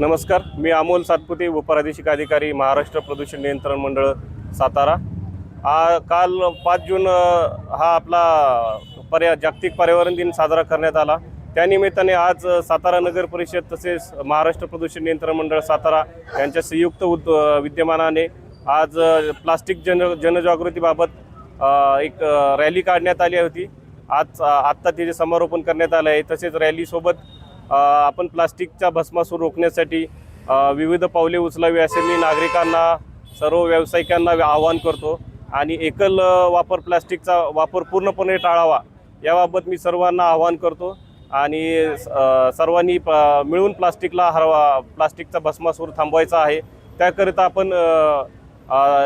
नमस्कार मी अमोल सातपुते उपप्रादेशिक अधिकारी महाराष्ट्र प्रदूषण नियंत्रण मंडळ सातारा. आ काल पाच जून हा आपला पर्या जागतिक पर्यावरण दिन साजरा करण्यात आला. त्यानिमित्ताने आज सातारा नगर परिषद तसेच महाराष्ट्र प्रदूषण नियंत्रण मंडळ सातारा यांच्या संयुक्त उद विद्यमानाने आज प्लास्टिक जन जनजागृतीबाबत एक रॅली काढण्यात आली होती. आज आत्ता तिचे समारोपण करण्यात आलं आहे तसेच रॅलीसोबत आपण प्लास्टिकचा भस्मासूर रोखण्यासाठी विविध पावले उचलावी असे मी नागरिकांना सर्व व्यावसायिकांना आवाहन करतो. आणि एकल वापर प्लास्टिकचा वापर पूर्णपणे टाळावा याबाबत मी सर्वांना आवाहन करतो. आणि सर्वांनी प मिळून प्लास्टिकला हरवा प्लास्टिकचा भस्मासूर थांबवायचा आहे. त्याकरिता आपण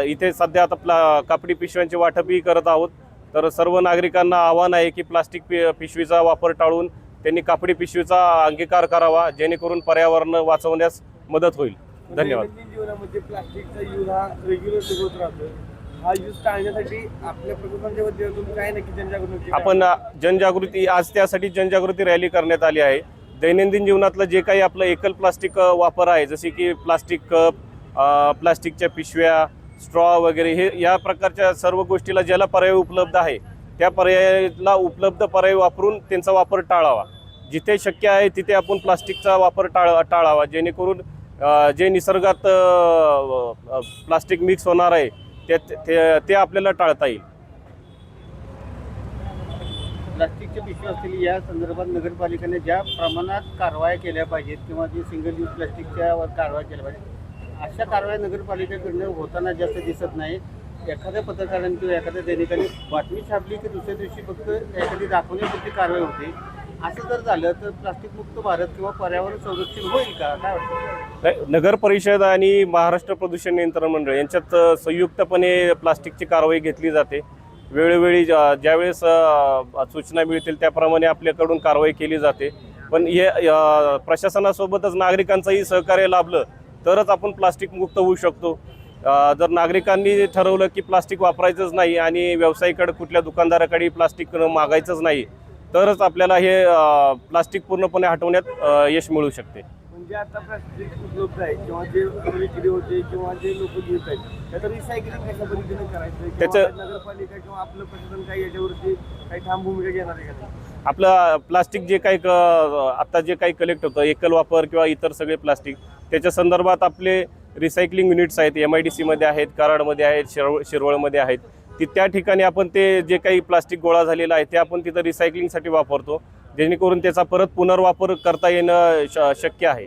इथे सध्या आता प्ला कापडी पिशव्यांचे वाटपही करत आहोत. तर सर्व नागरिकांना आव्हान आहे की प्लास्टिक पि पिशवीचा वापर टाळून त्यांनी कापडी पिशवीचा अंगीकार करावा जेणेकरून पर्यावरण वाचवण्यास मदत होईल. धन्यवाद. दैनंदिन जीवनामध्ये प्लास्टिकचा यूज हा रेग्युलर होत राहतो. हा यूज टाळण्यासाठी आपल्या प्रशासनाच्या वतीतून काय नक्की जनजागृती आपण जनजागृती आज त्यासाठी जनजागृती रॅली करण्यात आली आहे. दैनंदिन जीवनातलं जे काही आपलं एकल प्लास्टिक वापर आहे जसे की प्लास्टिक कप प्लास्टिकच्या पिशव्या स्ट्रॉ वगैरे हे या प्रकारच्या सर्व गोष्टीला ज्याला पर्याय उपलब्ध आहे त्या पर्यायाला उपलब्ध पर्याय वापरून त्यांचा वापर टाळावा. जिथे शक्य आहे तिथे आपण प्लास्टिकचा वापर टाळ टाळावा जेणेकरून जे निसर्गात प्लास्टिक मिक्स होणार आहे ते ते- ते आपल्याला टाळता येईल. प्लास्टिकच्या पिशव्या असतील या संदर्भात नगरपालिकेने ज्या प्रमाणात कारवाया केल्या पाहिजेत किंवा जे सिंगल यूज प्लास्टिकच्या कारवाया केल्या पाहिजेत अशा कारवाया नगरपालिकेकडनं होताना जास्त दिसत नाही. एखाद्या पत्रकाराने किंवा एखाद्या दैनिकाने बातमी छापली की दुसऱ्या दिवशी फक्त एखादी दाखवण्यापुरती कारवाई होते. असं जर झालं तर प्लास्टिक मुक्त भारत किंवा पर्यावरण संरक्षण होईल का? काय वाटतं? नाही, नगर परिषद आणि महाराष्ट्र प्रदूषण नियंत्रण मंडळ यांच्यात संयुक्तपणे प्लास्टिकची कारवाई घेतली जाते. वेळोवेळी ज्या- ज्यावेळेस सूचना मिळतील त्याप्रमाणे आपल्याकडून कारवाई केली जाते. पण हे प्रशासनासोबतच नागरिकांचंही सहकार्य लाभलं तरच आपण प्लास्टिक मुक्त होऊ शकतो. जर नागरिकांनी ठरवलं की प्लास्टिक वापरायचंच नाही आणि व्यावसायिकडे कुठल्या दुकानदाराकडे प्लास्टिक मागायचंच नाही तरच आपल्याला हे प्लास्टिक पूर्णपणे हटवण्यात यश मिळू शकते. म्हणजे आता प्लास्टिक उपलब्ध आहे किंवा जे विक्री होते किंवा जे लोक घेत आहेत त्याचं रिसायकलिंग कशा पद्धतीने करायचं त्याचं- नगरपालिका किंवा आपलं प्रशासन काही याच्यावरती काही ठाम भूमिका घेणार आहे का आपलं प्लास्टिक जे काही क- आता जे काही कलेक्ट होतं एकल वापर किंवा इतर सगळे प्लास्टिक त्याच्या संदर्भात आपले रिसायकलिंग युनिट्स आहेत एम आय डी सीमध्ये आहेत कराडमध्ये आहेत शिरवळ शिरवळमध्ये आहेत. ती त्या ठिकाणी आपण ते जे काही प्लास्टिक गोळा झालेलं आहे ते आपण तिथं रिसायकलिंगसाठी वापरतो. जेणेकरून त्याचा परत पुनर्वापर करता येणं श- शक्य आहे.